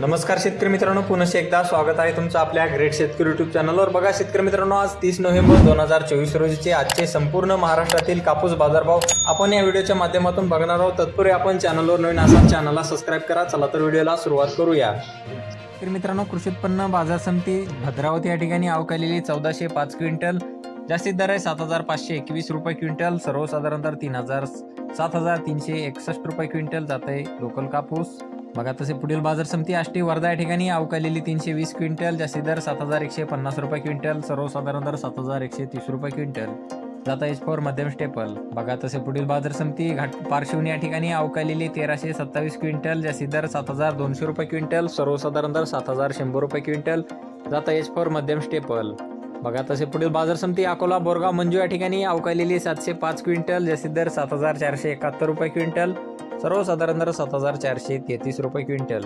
नमस्कार शेतकरी मित्रांनो पुन्हा एकदा स्वागत आहे तुमचं आपल्या ग्रेट शेतकरी युट्यूब चॅनलवर बघा शेतकरी मित्रांनो आज तीस नोव्हेंबर दोन हजार चोवीस रोजीचे आजचे संपूर्ण महाराष्ट्रातील कापूस बाजारभाव आपण या व्हिडिओच्या माध्यमातून बघणार आहोत. तत्पूर्वी आपण चॅनलवर नवीन असाल चॅनलला सबस्क्राईब करा. चला तर व्हिडिओला सुरुवात करूया. तर मित्रांनो कृषी उत्पन्न बाजार समिती भद्रावती या ठिकाणी अवकालेली चौदाशे पाच क्विंटल जास्तीत दर आहे सात हजार पाचशे एकवीस रुपये क्विंटल सर्वसाधारण दर तीन हजार सात हजार तीनशे एकसष्ट रुपये क्विंटल जात आहे लोकल कापूस. बघा तसे पुढील बाजार समिती आष्टी वर्धा या ठिकाणी अवकालेली तीनशे वीस क्विंटल जास्ती दर सात हजार एकशे पन्नास रुपये क्विंटल सर्वसाधारण दर सात हजार एकशे तीस रुपये क्विंटल. जाता एच फोर मध्यम स्टेपल. बघा तसे पुढील बाजार समिती घाट पार्श्वनी या ठिकाणी अवकालेली तेराशे सत्तावीस क्विंटल जास्ती दर सात हजार दोनशे रुपये क्विंटल सर्वसाधारण दर सात हजार शंभर रुपये क्विंटल. जाता एच फोर मध्यम स्टेपल. बघा तसे पुढील बाजार समिती अकोला बोरगाव मंजू या ठिकाणी अवकालेली सातशे पाच क्विंटल जास्ती दर सात हजार चारशे एकाहत्तर रुपये क्विंटल. सर्वसाधारण दर सात हजार चारशे तेहतीस रुपये क्विंटल.